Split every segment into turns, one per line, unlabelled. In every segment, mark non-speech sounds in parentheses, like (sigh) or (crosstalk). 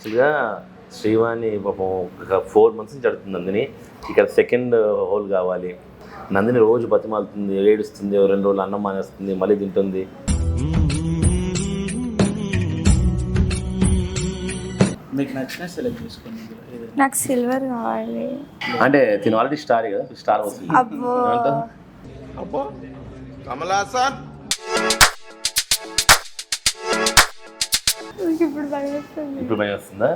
యాక్చువల్గా శ్రీవాణి పాపం ఒక ఫోర్ మంత్స్ నుంచి అడుగుతుంది నందిని. ఇక్కడ సెకండ్ హోల్ కావాలి. నందిని రోజు బతిమాలుతుంది ఏడుస్తుంది రెండు రోజులు అన్నం మానేస్తుంది మళ్ళీ తింటుంది.
మీకు నచ్చిన సెలెక్ట్ చేసుకోండి ఇందులో ఏదైనా.
నాకు సిల్వర్ కావాలి.
అంటే తిను ఆల్రెడీ స్టార్ కదా స్టార్ వస్తుంది.
అబ్బో.
ఏమంటావు?
అబ్బో. కమలాసన్.
నాకు ఇప్పుడు.
ఇప్పుడు భయం వస్తుందా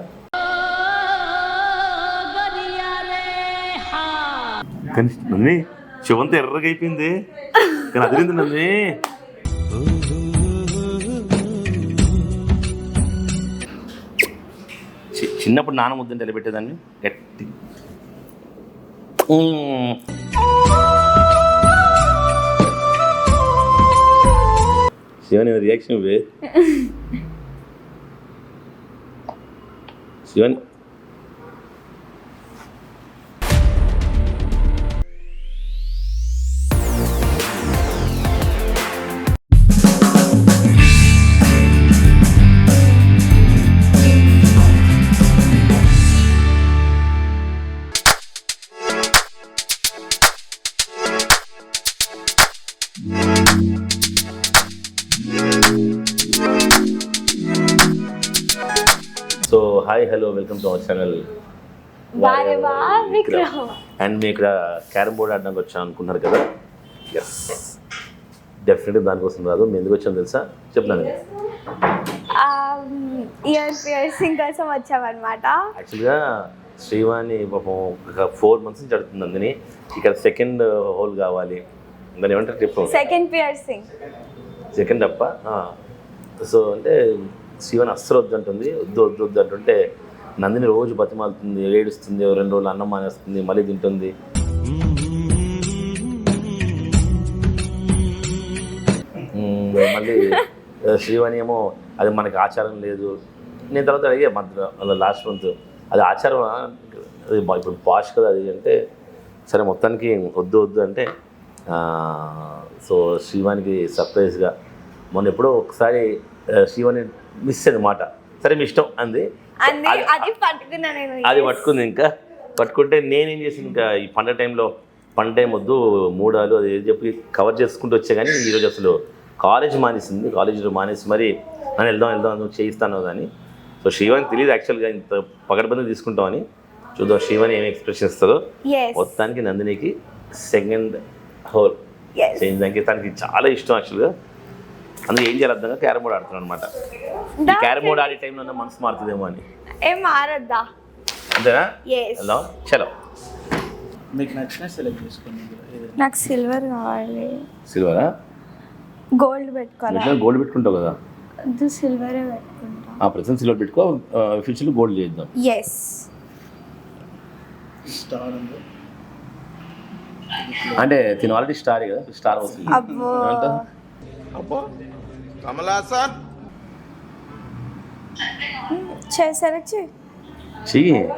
కానీ శివంత ఎర్రగా అయిపోయింది కానీ అదిరింది నందిని చి- చిన్నప్పుడు నాన్న ముద్దని నిలబెట్టేదాన్ని. గట్టి. శివని రియాక్షన్ ఇవే (laughs) Shivan hi hello welcome to our channel. And మీ ఇక్కడ క్యారమ్ బోర్డ్ ఆడడానికి వచ్చాను అనుకున్నారు కదా? ఎస్ డెఫినెట్గా దానికోసం రాదు. మేము ఎందుకు వచ్చాము తెలుసా? చెప్తాను.
ఇయర్ పియర్సింగ్ కోసం వచ్చామన్నమాట.
యాక్చువల్గా శ్రీవాణి పాపం ఒక ఫోర్ మంత్స్ నుంచి అడుగుతుంది నందిని ఇక్కడ సెకండ్ హోల్ కావాలి. దాని ఏమంటారు? ట్రిప్
సెకండ్ పియర్సింగ్
సెకండ్ అప్ప? సో అంటే శివన్ అస్సలు వద్దంటుంది వద్దు వద్దు వద్దు అంటుంటే నందిని రోజు బతిమాలుతుంది ఏడుస్తుంది రెండు రోజులు అన్నం మానేస్తుంది మళ్ళీ తింటుంది. మళ్ళీ ఆ, శ్రీవాణి ఏమో అది మనకి ఆచారం లేదు. నేను తర్వాత అడిగే మంత్ లాస్ట్ మంత్ అది ఆచారం అది ఇప్పుడు పాష్ కదా అది అంటే సరే మొత్తానికి వద్దు వద్దు అంటే సో శ్రీవానికి సర్ప్రైజ్గా మొన్న ఎప్పుడో ఒకసారి శివని శ్రీవాణి మిస్ అయింది మాట సరే మీ ఇష్టం అంది.
అంది.
పట్టుకుంది ఇంకా. పట్టుకుంటే నేనేం చేసింది ఇంకా ఈ పండగ టైంలో పండగ టైం వద్దు మూడాలు అది ఏది చెప్పి కవర్ చేసుకుంటూ వచ్చే కానీ ఈరోజు అసలు కాలేజ్ మానేసింది. కాలేజీలో మానేసి మరి నన్ను వెళ్దాం వెళ్దాం నువ్వు చేయిస్తాను కానీ. సో శ్రీవాణి తెలియదు యాక్చువల్గా ఇంత పగడబంది తీసుకుంటామని. చూద్దాం శ్రీవాణి ఏమి ఎక్స్ప్రెషన్ ఇస్తుందో.
ఎస్
మొత్తానికి నందినికి సెకండ్ హోల్ చేయించడానికి తనకి చాలా ఇష్టం యాక్చువల్గా అందుకే ఏం చేయాలి అర్థంగా క్యారమ్ బోర్డ్ ఆడుతున్నాను అనమాట ఈ క్యారమ్ బోర్డ్ ఆడే టైంలో మనసు మారుతుందేమో అని.
ఏం మారద్దా?
అంతేనా? వెళ్దాం. చలో.
మీకు నచ్చిన సెలెక్ట్ చేసుకోండి.
నాకు సిల్వర్ కావాలి.
సిల్వరా
గోల్డ్ పెట్టుకోవాలి?
గోల్డ్ పెట్టుకుంటావు కదా?
అది సిల్వరే పెట్టుకుంటా.
ఆ ప్రజెంట్ సిల్వర్ పెట్టుకో ఫ్యూచర్లో గోల్డ్ చేద్దాం.
ఎస్
స్టార్ ఉంది.
అంటే తిను ఆల్రెడీ స్టార్ కదా? స్టార్ వస్తుంది
అబ్బో
కమలాసన్
చేయి
చెయ్యి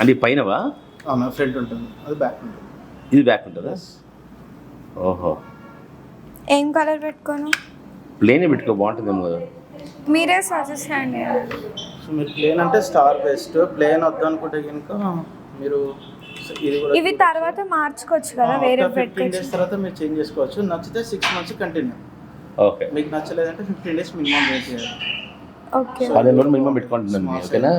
అంటే ఈ పైనవా?
ఫ్రంట్ ఉంటుంది. అది బ్యాక్ ఉంటుంది.
ఇది బ్యాక్ ఉంటుందా? ఓహో.
ఏం కలర్ పెట్టుకోను?
ప్లేనే పెట్టుకో బాగుంటుందేమో కదా.
మీరే సజెస్ట్ చేయండి.
సో మీరు ప్లేన్ అంటే స్టార్ బెస్ట్ ప్లేన్ వద్దు అనుకుంటే కనుక మీరు
ఇవి తర్వాత మార్చుకోవచ్చు కదా వేరే
ఫిఫ్టీన్ డేస్ తర్వాత మీరు చేంజ్ చేసుకోవచ్చు. నచ్చితే సిక్స్ మంత్స్ కంటిన్యూ
ఓకే.
మీకు నచ్చలేదంటే ఫిఫ్టీన్ డేస్ మినిమం వెయిట్ చేయాలి.
ఓకే.
పదిహేను రోజులు మినిమం పెట్టుకుంటున్నాను ఓకేనా?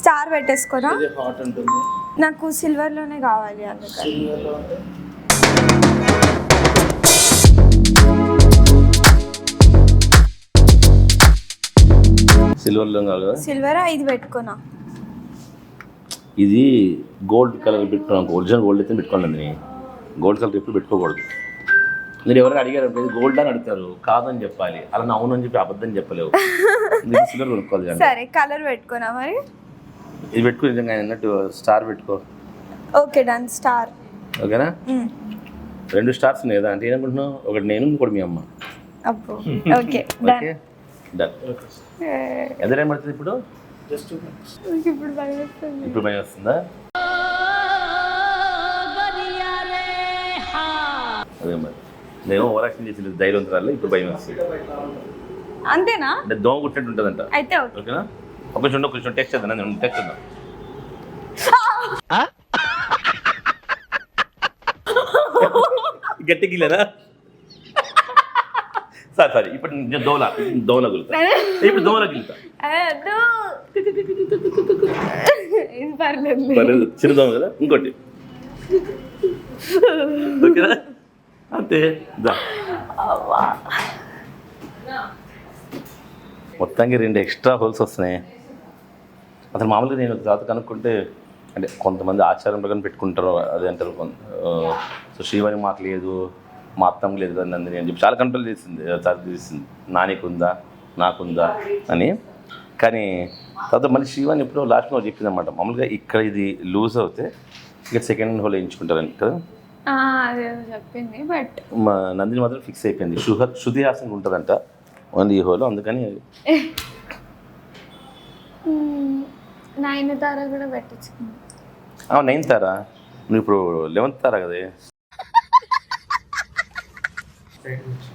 స్టార్ పెట్టేసుకోరా?
ఇది హాట్ ఉంటుంది.
నాకు సిల్వర్లోనే కావాలి అందుకని.
సిల్వర్లో అంటే?
సిల్వర్లో కావాలి? కదా
సిల్వర్? ఐదు పెట్టుకున్నా.
ఇది గోల్డ్ కలర్ పెట్టుకున్నాను ఒరిజినల్ గోల్డ్ అయితే పెట్టుకోండి గోల్డ్ కలర్ ఎప్పుడు పెట్టుకోకూడదు. మీరు ఎవరైనా అడిగారు అంటే ఇది గోల్డ్ అని అడుగుతారు కాదని చెప్పాలి. అలా నా అవును అని చెప్పి అబద్ధం చెప్పలేవు. మీరు సిల్వర్ కొనుక్కోవాలి కానీ.
సరే కలర్ పెట్టుకున్నా మరి?
ఇది పెట్టుకో నిజంగా అన్నట్టు స్టార్ పెట్టుకో.
Okay done star.
ఓకేనా? రెండు స్టార్స్ ఉన్నాయి కదా అంటే ఏమనుకుంటున్నావు? ఒకటి నేను ఇంకోటి మీ అమ్మ.
అబ్బో okay done
okay? Done.
Okay
ఎంత టైం పడుతుంది ఇప్పుడు?
జస్ట్
ఇప్పుడు భయం వేస్తుంది.
ఇప్పుడు భయం వస్తుందా అదే మరి. నేను ఓవరాక్షన్ చేసిన ధైర్యవంతురాలు ఇప్పుడు భయం వస్తుంది.
అంతేనా?
అంటే దోమ కుట్టినట్టు ఉంటుందంట.
అయితే ఓకే.
ఓకేనా? ఒక కొంచెం ఒక కొంచెం టెస్ట్ చేద్దాం నేను టెస్ట్ చేద్దాం. గట్టికి లేదా సరే సరే ఇప్పుడు దోల దోల గులుతా. (laughs) ఇప్పుడు దోల గిలుతా.
పర్లేదు.
కదా? ఇంకోటి. ఓకేనా? అంతే దా. మొత్తానికి రెండు ఎక్స్ట్రా హోల్స్ వస్తున్నాయి. అసలు మామూలుగా నేను తర్వాత కనుక్కుంటే అంటే కొంతమంది ఆచారం ప్రకారం పెట్టుకుంటారు అదే అంటారు సో శ్రీవాణి మాకు లేదు మా అత్తమ్మ లేదు నందిని అని చెప్పి చాలా కంట్రోల్ చేసింది చాలా చేసింది నానికుందా? నాకుందా? అని. కానీ తర్వాత మళ్ళీ శ్రీవాణి ఎప్పుడో లాస్ట్లో చెప్పింది అనమాట మామూలుగా ఇక్కడ ఇది లూజ్ అవుతే ఇక్కడ సెకండ్ హోల్ వేయించుకుంటారని కదా?
ఆ, అదే చెప్పింది బట్
మా నందిని మాత్రం ఫిక్స్ అయిపోయింది. షుగర్ శుద్ధి హాసన్ ఉంటుందంట ఓన్లీ ఈ హోల్ అందుకని
నైన్ తార కూడా పెట్టించుకుంది.
నైన్ తారా నువ్వు ఇప్పుడు లెవెన్త్ తారా కదా?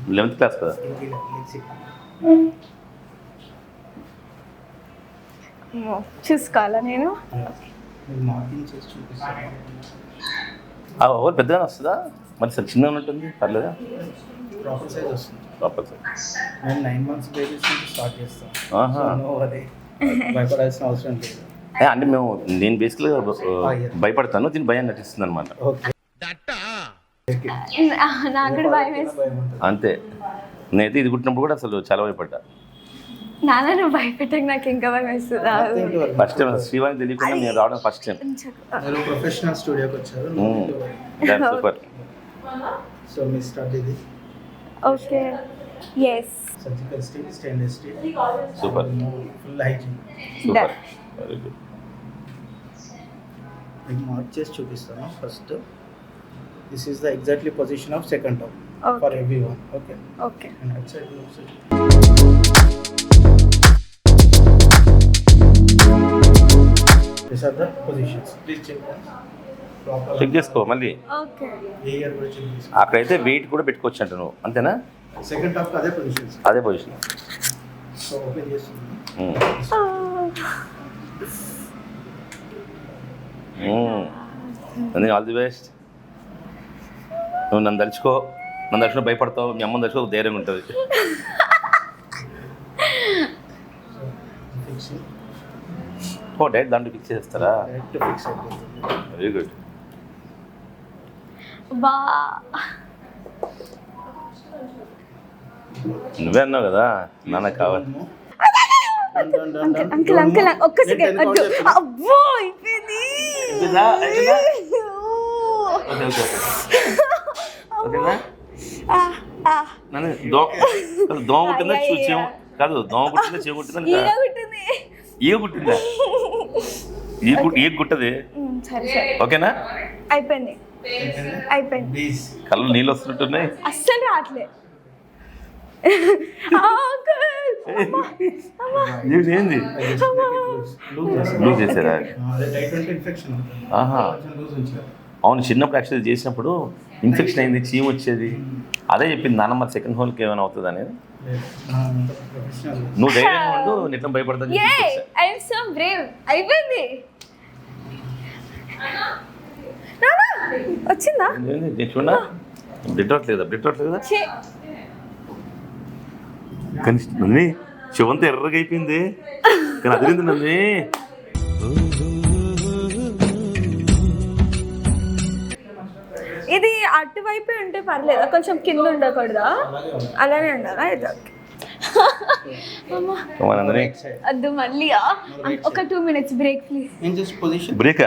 లెవెన్త్ క్లాస్ కదా?
చూసుకోవాలా నేను?
హోల్ పెద్దగానే వస్తుందా? మరి సార్ చిన్నగా ఉంటుంది పర్లేదా?
ప్రాపర్ సైజ్ వస్తుంది.
ప్రాపర్ సార్
మేము నైన్ మంత్స్ బేబీస్ నుంచి స్టార్ట్ చేస్తాం
ఆహా.
So, no అది భయపడాల్సిన అవసరం లేదు.
ఏ, అంటే మేము నేను బేసిక్గా భయపడతాను దీని భయం నటిస్తుంది అనమాట
నాకు కూడా భయం
అంతే. నేనైతే ఇది కుట్టినప్పుడు కూడా అసలు చాలా భయపడ్డా.
నాన్న నువ్వు భయపెట్టక నాకు ఇంకా భయం వేస్తుంది.
ఫస్ట్ టైం శ్రీవాణి తెలియకుండా నేను రావడం ఫస్ట్ టైం
మీరు ప్రొఫెషనల్ స్టూడియోకి వచ్చారు
సూపర్
సో మీ స్టార్ట్ ఇది.
Okay. Yes
surgical steel stainless steel
super
full hygiene
super very good
మీకు మార్క్ చేసి చూపిస్తాను first this is the exactly position of second top
Okay.
For every one okay
okay
and at side These are the positions. Please check them. Proper.
Check చేసుకో మళ్ళీ.
Okay
ఏ ear కూడా check చేసుకో.
అక్కడైతే weight కూడా పెట్టుకోవచ్చు అంట నువ్వు అంతేనా
సెకండ్ టాప్ అదే పొజిషన్స్
అదే పొజిషన్
సో ఓపెన్ చేస్తున్నాను
అందుకే ఆల్ ది బెస్ట్ నువ్వు నన్ను తలుచుకో. నన్ను తలుచుకో భయపడతావు. మీ అమ్మని తలుచుకో ధైర్యంగా ఉంటుంది.
ఫిక్సింగ్
ఓ డైరెక్ట్ దాంట్లో ఫిక్స్ చేస్తారా?
డైరెక్ట్ ఫిక్స్ అయిపోతుంది.
వెరీ గుడ్
బా
నువ్వే అన్నావు కదా నాన్న కావాలి.
Uncle uncle. ఒక్క సెకండ్
చేస్తున్నా.
అబ్బో అయిపోయింది.
దోమ కుట్టిందా
అయ్యయ్య.
చూ- చీమ. కాదు దోమ కుట్టిందా చీమ కుట్టిందా
ఈగ కుట్టింది
ఈ గు- ఈగ కుట్టది
ఉమ్, సరే సరే.
ఓకేనా?
అయిపోయింది. అయిపోయింది.
కళ్ళు నీళ్ళు వస్తున్నట్టున్నాయి.
అస్సలు రావట్లే. (laughs)
ఏంది. లూజ్ ఆహా. అవును చిన్నప్పుడు యాక్చువల్లీ చేసినప్పుడు ఇన్ఫెక్షన్ అయింది చీమ వచ్చేది. అదే చెప్పింది నాన్నమ్మ సెకండ్ హోల్కి ఏమైనా అవుతుంది అనేది?
ప్రొఫెషనల్
నువ్వు ధైర్యంగా ఉండు నిట్లం భయపడతా
ఏ ఐఎమ్ సో బ్రేవ్ అయిపోయింది. నానా వచ్చిందా?
చూడా
ఛీ,
కానీ నందిని శివంత ఎర్రగా అయిపోయింది. కానీ అదిరింది నందిని (laughs)
ఇది అటువైపే ఉంటే పర్లేదా. కొంచెం కింద ఉండకూడదా? అలానే ఉండాలా? ఇది వద్దు మళ్ళీ ఒక టూ మినిట్స్ బ్రేక్ ప్లీజ్
ఏం just position
break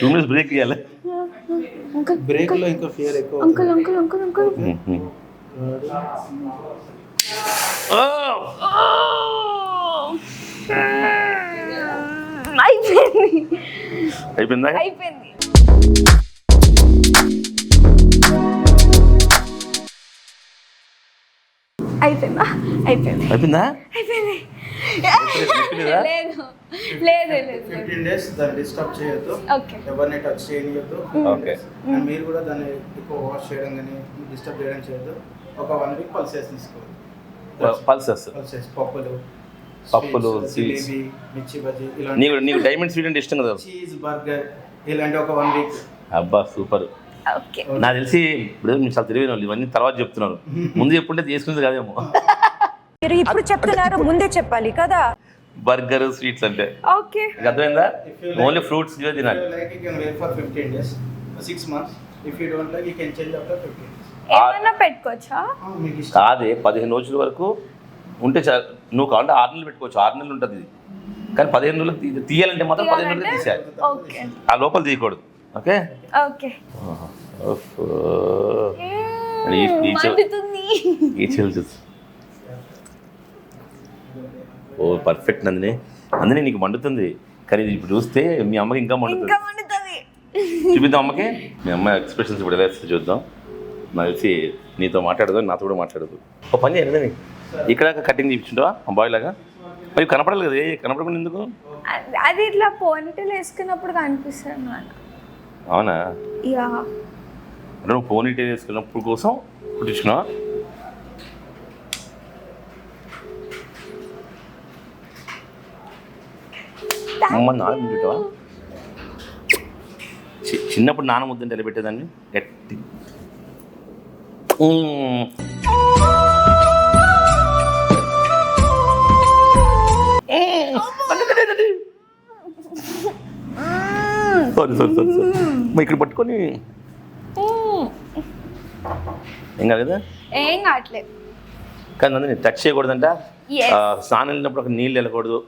two minutes break ఇవ్వాలి
బ్రేక్లో ఇంకా ఫియర్ ఎక్కువ
అంకుల్ అంకుల్ అంకుల్ అంకుల్ అయిపోయింది.
అయిపోయిందా?
అయిపోయింది. అయిపోయిందా? అయిపోయింది.
అయిపోయిందా?
అయిపోయింది? (laughs) లేదు. లేదు
ఫిఫ్టీన్ డేస్ దాన్ని డిస్టర్బ్ చేయొద్దు.
ఓకే.
ఎవరిని టచ్ చేయనియొద్దు.
ఓకే.
అండ్ మీరు కూడా దాన్ని ఎక్కువ వాష్ చేయడం కానీ డిస్టర్బ్ చేయడం చేయొద్దు. ఒక వన్ వీక్ పల్సేస్ తీసుకోవాలి
పల్సెస్.
పల్సెస్ పప్పులు
పప్పులు,
sweets,
sweets.
జిలేబీ మిర్చి బజ్జీ
నీకు
ఇలాంటి
నీకు డైమండ్ స్వీట్ అంటే ఇష్టం కదా.
చీజ్ బర్గర్ ఇలాంటి ఒక వన్ వీక్.
అబ్బా సూపర్. నాకు తెలిసి ఇప్పుడు మీరు చాలా తెలియని వాళ్ళు ఇవన్నీ తర్వాత చెప్తున్నారు. ముందు చెప్పుంటే తీసుకునేది కాదేమో.
మీరు ఇప్పుడు చెప్తున్నారు ముందే చెప్పాలి కదా?
బర్గర్ స్వీట్స్ అంటే.
ఓకే.
అర్థమైందా? ఓన్లీ ఫ్రూట్స్ ఇవే తినాలి.
Like you can wear for fifteen days six months if you don't like you can change after fifteen days
ఏమైనా పెట్టుకోవచ్చా?
కాదే పదిహేను రోజుల వరకు ఉంటే నువ్వు కావాలంటే ఆరు నెలలు పెట్టుకోవచ్చు ఆరు నెలలు ఉంటుంది. ఇది కానీ పదిహేను రోజులు తీయాలంటే మాత్రం పదిహేను రోజులు తీసేయాలి.
ఓకే.
ఆ లోపల తీయకూడదు. ఓకే?
ఓకే.
ఓ పర్ఫెక్ట్ నందిని. నందిని నీకు మండుతుంది. కానీ ఇప్పుడు చూస్తే మీ అమ్మకి ఇంకా మండుతుంది. చూపిద్దాం అమ్మకి. మీ అమ్మ ఎక్స్ప్రెషన్స్ ఇప్పుడు ఎలా చూద్దాం. నాకు తెలిసి నీతో మాట్లాడదు నాతో కూడా మాట్లాడదు. ఒక పని చేయండి. ఇక్కడ కటింగ్ చూపించుంటావా అబ్బాయి లాగా? మరి కనపడాలి కదా ఏ కనపడకుండా ఎందుకు?
అది- ఇట్లా పోనీటలు వేసుకున్నప్పుడు కనిపిస్తాను
అవునా?
యా.
అంటే నువ్వు పోనీ టైల్ వేసుకున్నప్పుడు కోసం కుట్టించుకున్నావా అమ్మ నాన్న చిన్నప్పుడు నాన్న ముద్దంటే ఎలా పెట్టేదాన్ని? గట్టి. సారీ సారీ సారీ సారీ ఇక్కడ పట్టుకొని. ఏం కాదు కదా?
ఏం కావట్లేదు.
కానీ నందిని టచ్ చేయకూడదంట. స్నానం వెళ్ళినప్పుడు ఒక నీళ్ళు వెళ్ళకూడదు.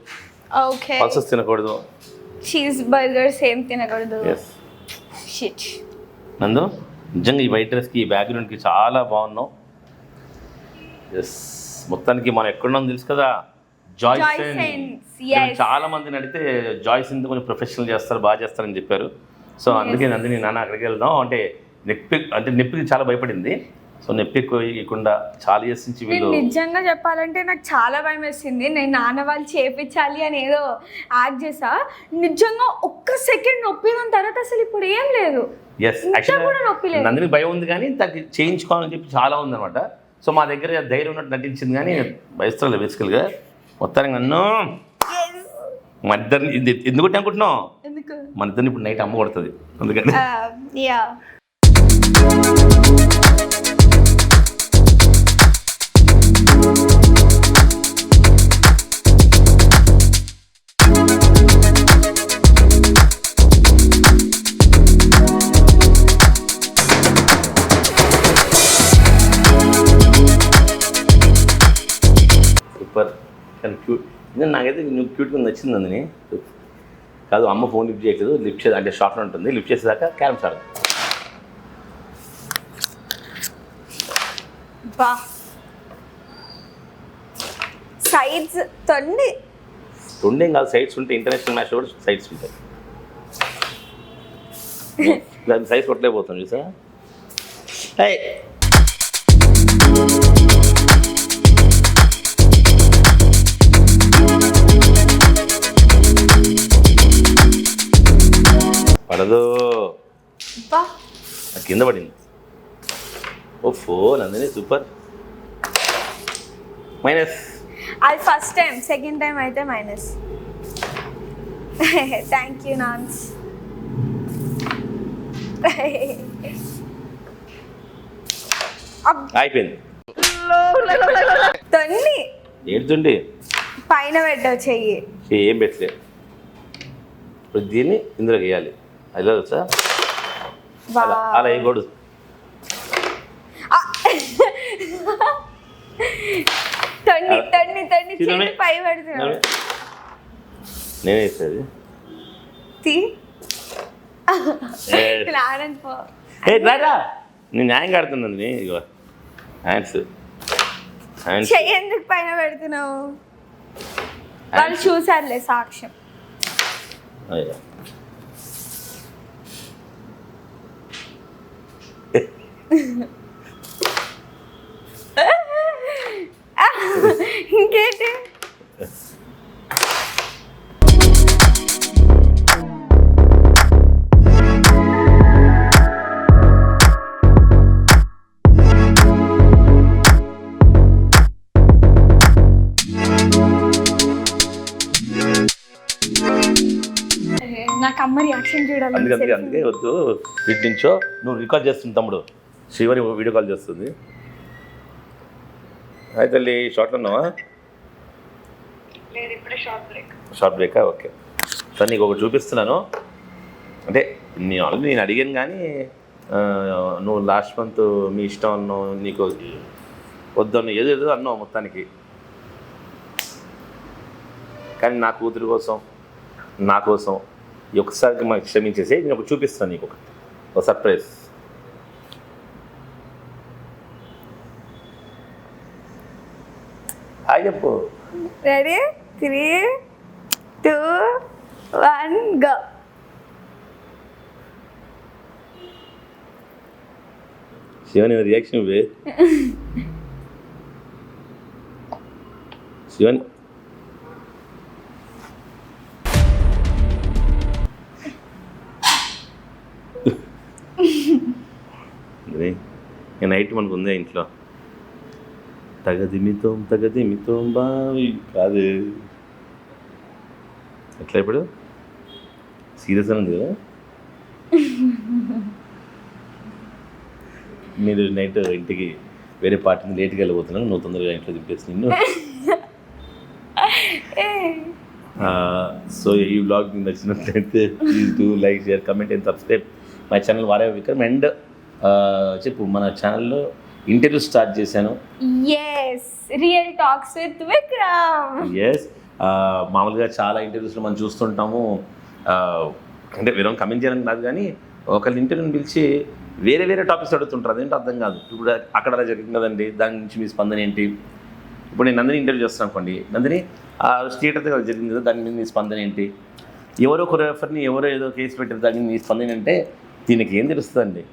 ఓకే
పల్సెస్ తినకూడదు.
చీజ్ బర్గర్ సేమ్ తినకూడదు. షిట్
నందు నిజంగా ఈ వైట్ డ్రెస్కి ఈ బ్యాక్గ్రౌండ్కి చాలా బాగున్నావు. ఎస్ మొత్తానికి మనం ఎక్కడున్నాం తెలుసు కదా. Joy
Joy
సెన్
Sense, yes.
చాలా మందిని అడిగితే జాయ్ సెన్ కొంచెం ప్రొఫెషనల్ చేస్తారు బాగా చేస్తారని చెప్పారు. సో అందుకే నందిని నాన్న అక్కడికి వెళ్దాం. అంటే నొప్పి అంటే నొప్పికి చాలా భయపడింది. సో నొప్పి ఎక్కువకుండా చాలా ఇయర్స్ నుంచి వీళ్ళు
నిజంగా చెప్పాలంటే నాకు చాలా భయం వేసింది. నేను నాన్న వాళ్ళు చేపించాలి అని ఏదో యాక్ట్ చేసా. నిజంగా ఒక్క సెకండ్ నొప్పి దాని తర్వాత అసలు ఇప్పుడు ఏం లేదు.
ఎస్
ఇంత కూడా నొప్పి లేదు.
నందిని భయం ఉంది కానీ తనకి చేయించుకోవాలని చెప్పి చాలా ఉందన్నమాట. సో మా దగ్గర ధైర్యం ఉన్నట్టు నటించింది కానీ భయస్తుంది బేసికల్గా మొత్తానికి నన్ను? మా ఇద్దరిని ఇది ఎందుకు అనుకుంటున్నావు మన ఇద్దరిని ఇప్పుడు నైట్ అమ్మ కొడుతుంది. అందుకని.
యా
కానీ క్యూట్ నేను నాకైతే నువ్వు క్యూట్గా నచ్చింది నందిని. కాదు అమ్మ ఫోన్ లిఫ్ట్ చేయట్లేదు. లిఫ్ట్ చేసి అంటే షాప్లో ఉంటుంది. లిఫ్ట్ చేసేదాకా క్యారమ్స్ ఆడదు
బా. సైడ్స్ తొండి.
రెండేం కాదు సైట్స్ ఉంటాయి (laughs) ఇంటర్నేషనల్ మ్యాచ్ కూడా సైట్స్ ఉంటాయి. దాని సైజ్ కొట్టలేకపోతాం చూసా పడదు. కింద పడింది. ఓ ఫోన్ అందునే సూపర్. మైనస్.
అది ఫస్ట్ టైం సెకండ్ టైం అయితే మైనస్. థ్యాంక్ యూ నాన్స్
అయిపోయింది.
తొన్ని
ఏడుతుండి.
పైన పెట్టవు చెయ్యి.
ఏం పెట్టలే. ఇప్పుడు దీన్ని ఇందులో వేయాలి. అలా తెలుసా అలా. వేయకూడదు
పై
నేనే వేసేది.
ఇలా
నేను న్యాయం ఆడుతున్నాను ఇగో హ్యాండ్స్
ఎందుకు పైన పెడుతున్నావు? వాళ్ళు చూసారులే సాక్ష్యం.
అయ్యా.
ఇంకేంటి? నాకు అమ్మ రియాక్షన్ చూడాలి
అందుకే అందుకే వద్దు. వీటి నువ్వు రికార్డ్ చేస్తుంది తమ్ముడు. శ్రీవారి వీడియో కాల్ చేస్తుంది. హాయ్ తల్లి షార్ట్లో ఉన్నావా? షార్ట్ బ్రేకా. ఓకే. సార్ నీకు ఒకటి చూపిస్తున్నాను. అంటే నీ ఆల్రెడీ నేను అడిగాను కానీ నువ్వు లాస్ట్ మంత్ మీ ఇష్టం అన్నావు నీకు వద్దన్ను ఏదో ఏదో అన్నావు మొత్తానికి. కానీ నా కూతురు కోసం నా కోసం ఈ ఒక్కసారికి మాకు క్షమించేసి నేను ఒకటి చూపిస్తాను నీకు ఒకటి. ఒక సర్ప్రైజ్. హాయ్ చెప్పు.
Ready three two one go
Shivan reaction ఇవ్వే శివన్. నైట్ మనకు ఉందే ఇంట్లో. తగదిమితోం తగదిమితోం బావి కాదు. ఎట్లా ఇప్పుడు? సీరియస్ ఉంది కదా? మీరు నైట్ ఇంటికి వేరే పార్టీని లేట్గా వెళ్ళిపోతున్నాను నువ్వు తొందరగా ఇంట్లో దింపేసి నిన్ను. సో ఈ బ్లాగ్ మీకు నచ్చినట్లయితే please do like share comment and subscribe my channel వారే విక్రమ్ అండ్ చెప్పు మన ఛానల్లో ఇంటర్వ్యూ స్టార్ట్ చేశాను.
Yes real talks with Vikram
yes మామూలుగా చాలా ఇంటర్వ్యూస్లో మనం చూస్తుంటాము. అంటే వేరే కమెంట్ చేయడానికి కాదు కానీ ఒకళ్ళ ఇంటర్వ్యూని పిలిచి వేరే వేరే టాపిక్స్ అడుగుతుంటారు. అదేంటో అర్థం కాదు. ఇప్పుడు అక్కడ జరిగింది కదండి దాని నుంచి మీ స్పందన ఏంటి? ఇప్పుడు నేను నందిని ఇంటర్వ్యూ చేస్తాను అనుకోండి. నందిని ఆ దగ్గర జరిగింది కదా దాని మీద మీ స్పందన ఏంటి? ఎవరో కొరియోగ్రాఫర్ని ఎవరో ఏదో కేసు పెట్టారు దాని మీద మీ స్పందన అంటే దీనికి ఏం తెలుస్తుందండి?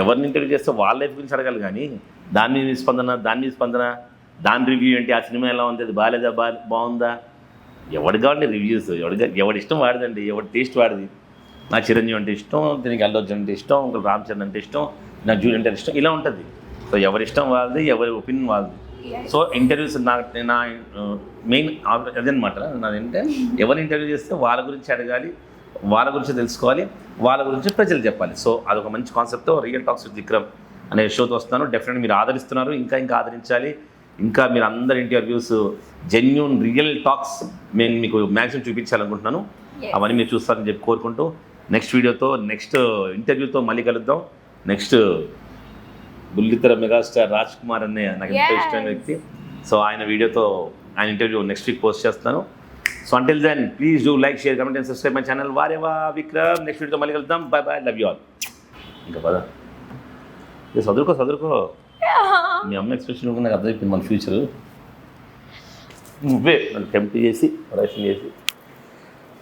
ఎవరిని ఇంటర్వ్యూ చేస్తే వాళ్ళ లైఫ్ గురించి అడగాలి కానీ దాని మీద స్పందన దాని మీద స్పందన దాని రివ్యూ ఏంటి ఆ సినిమా ఎలా ఉంది అది బాగాలేదా బా బాగుందా? ఎవడు కావండి రివ్యూస్ ఎవడి ఎవడి ఇష్టం వాడిదండి ఎవడి టేస్ట్ వాడిది? నా చిరంజీవి అంటే ఇష్టం దీనికి అల్లర్జున్ అంటే ఇష్టం ఇంకొక రామచరణ్ అంటే ఇష్టం నా జూనియర్ అంటే ఇష్టం ఇలా ఉంటుంది. సో ఎవరి ఇష్టం వాళ్ళది ఎవరి ఒపీనియన్ వాళ్ళది. సో ఇంటర్వ్యూస్ నా నా మెయిన్ అదనమాట నాదంటే ఎవరు ఇంటర్వ్యూ చేస్తే వాళ్ళ గురించి అడగాలి వాళ్ళ గురించి తెలుసుకోవాలి వాళ్ళ గురించి ప్రజలు చెప్పాలి. సో అదొక మంచి కాన్సెప్ట్తో రియల్ టాక్స్ విత్ విక్రమ్ అనే షోతో వస్తాను డెఫినెట్గా మీరు ఆదరిస్తున్నారు ఇంకా ఇంకా ఆదరించాలి. ఇంకా మీరు అందరి ఇంటర్వ్యూస్ జెన్యున్ రియల్ టాక్స్ నేను మీకు మ్యాక్సిమం చూపించాలనుకుంటున్నాను. అవన్నీ మీరు చూస్తారని చెప్పి కోరుకుంటూ నెక్స్ట్ వీడియోతో నెక్స్ట్ ఇంటర్వ్యూతో మళ్ళీ కలుద్దాం. నెక్స్ట్ బుల్లితెర మెగాస్టార్ రాజ్ కుమార్ అనే నాకు ఎంతో. ఇష్టమైన వ్యక్తి. సో ఆయన వీడియోతో ఆయన ఇంటర్వ్యూ నెక్స్ట్ వీక్ పోస్ట్ చేస్తాను. So until then please do like share comment and subscribe my channel వారేవా Vikram next వీడియోతో మళ్ళీ కలుద్దాం bye bye love you all ఇంకా పద చదువుకో చదువుకో మీ అమ్మ ఎక్స్ప్రెషన్ నాకు అర్థమైపోయింది మన ఫ్యూచర్ నువ్వే నన్ను టెంప్ట్ చేసి ప్రొడక్షన్ చేసి.